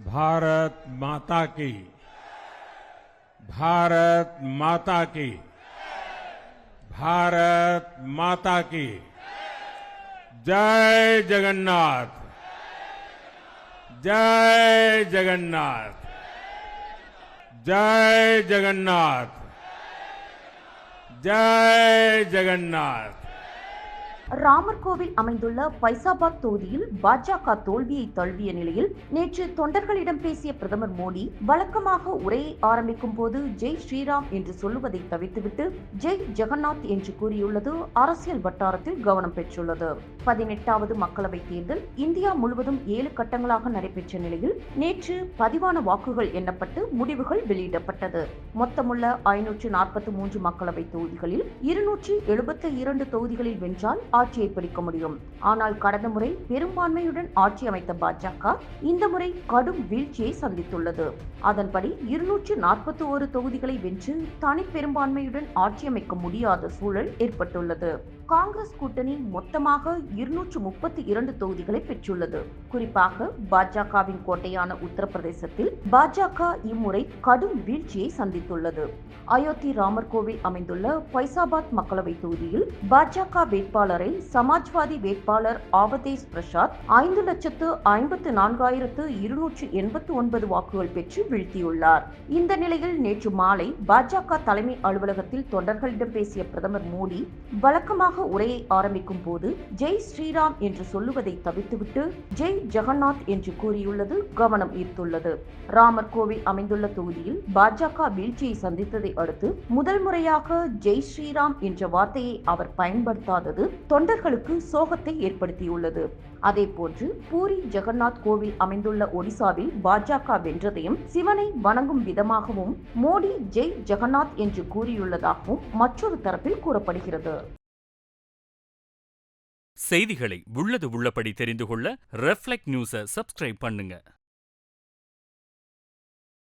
भारत माता की। भारत माता की। भारत माता की। जय जगन्नाथ। जय जगन्नाथ। जय जगन्नाथ। जय जगन्नाथ। ராமர் கோவில் அமைந்துள்ள பைசாபாத் தொகுதியில் பாஜக தோல்வியை தழுவிய நிலையில் நேற்று தொண்டர்களிடம் பேசிய பிரதமர் மோடி வழக்கமாக உரையை ஆரம்பிக்கும் போது ஜெய் ஸ்ரீராம் என்று சொல்லுவதை தவிர்த்துவிட்டு ஜெய் ஜெகநாத் என்று கூறியுள்ளது அரசியல் வட்டாரத்தில் கவனம் பெற்றுள்ளது. பதினெட்டாவது மக்களவைத் தேர்தல் இந்தியா முழுவதும் ஏழு கட்டங்களாக நடைபெற்ற நிலையில் நேற்று பதிவான வாக்குகள் எண்ணப்பட்டு முடிவுகள் வெளியிடப்பட்டது. மொத்தமுள்ள ஐநூற்று நாற்பத்தி மூன்று மக்களவை தொகுதிகளில் இருநூற்றி எழுபத்தி இரண்டு தொகுதிகளில் வென்றால் ஆட்சியை பிடிக்க முடியும். ஆனால் கடந்த முறை பெரும்பான்மையுடன் ஆட்சி அமைத்த பாஜக இந்த முறை கடும் வீழ்ச்சியை சந்தித்துள்ளது. அதன்படி இருநூற்று நாற்பத்தி ஒரு தொகுதிகளை வென்று தனி பெரும்பான்மையுடன் ஆட்சி அமைக்க முடியாத சூழல் ஏற்பட்டுள்ளது. காங்கிரஸ் கூட்டணி மொத்தமாக இருநூற்று முப்பத்தி இரண்டு தொகுதிகளை பெற்றுள்ளது. குறிப்பாக பாஜகவின் கோட்டையான உத்தரப்பிரதேசத்தில் பாஜக இம்முறை கடும் வீழ்ச்சியை சந்தித்துள்ளது. அயோத்தி ராமர் கோவில் அமைந்துள்ள பைசாபாத் மக்களவை தொகுதியில் பாஜக வேட்பாளரை சமாஜ்வாதி வேட்பாளர் ஆவதேஷ் பிரசாத் ஐந்து லட்சத்து ஐம்பத்து நான்காயிரத்து இருநூற்று எண்பத்து ஒன்பது வாக்குகள் பெற்று வீழ்த்தியுள்ளார். இந்த நிலையில் நேற்று மாலை பாஜக தலைமை அலுவலகத்தில் தொண்டர்களிடம் பேசிய பிரதமர் மோடி வழக்கமாக உரையை ஆரம்பிக்கும் போது ஜெய் ஸ்ரீராம் என்று சொல்லுவதை தவிர்த்துவிட்டு ஜெய் ஜெகநாத் என்று கூறியுள்ளது கவனம் ஈர்த்துள்ளது. ராமர் கோவில் அமைந்துள்ள தொகுதியில் பாஜக வீழ்ச்சியை சந்தித்ததை அடுத்து முதல் முறையாக ஜெய் ஸ்ரீராம் என்ற வார்த்தையை அவர் பயன்படுத்தாதது தொண்டர்களுக்கு சோகத்தை ஏற்படுத்தியுள்ளது. அதேபோன்று பூரி ஜெகநாத் கோவில் அமைந்துள்ள ஒடிசாவில் பாஜக வென்றதையும் சிவனை வணங்கும் விதமாகவும் மோடி ஜெய் ஜெகநாத் என்று கூறியுள்ளதாகவும் மற்றொரு தரப்பில் கூறப்படுகிறது. செய்திகளை உள்ளது உள்ளபடி தெரிந்து கொள்ள ரெஃப்ளெக்ட் நியூஸை சப்ஸ்கிரைப் பண்ணுங்க.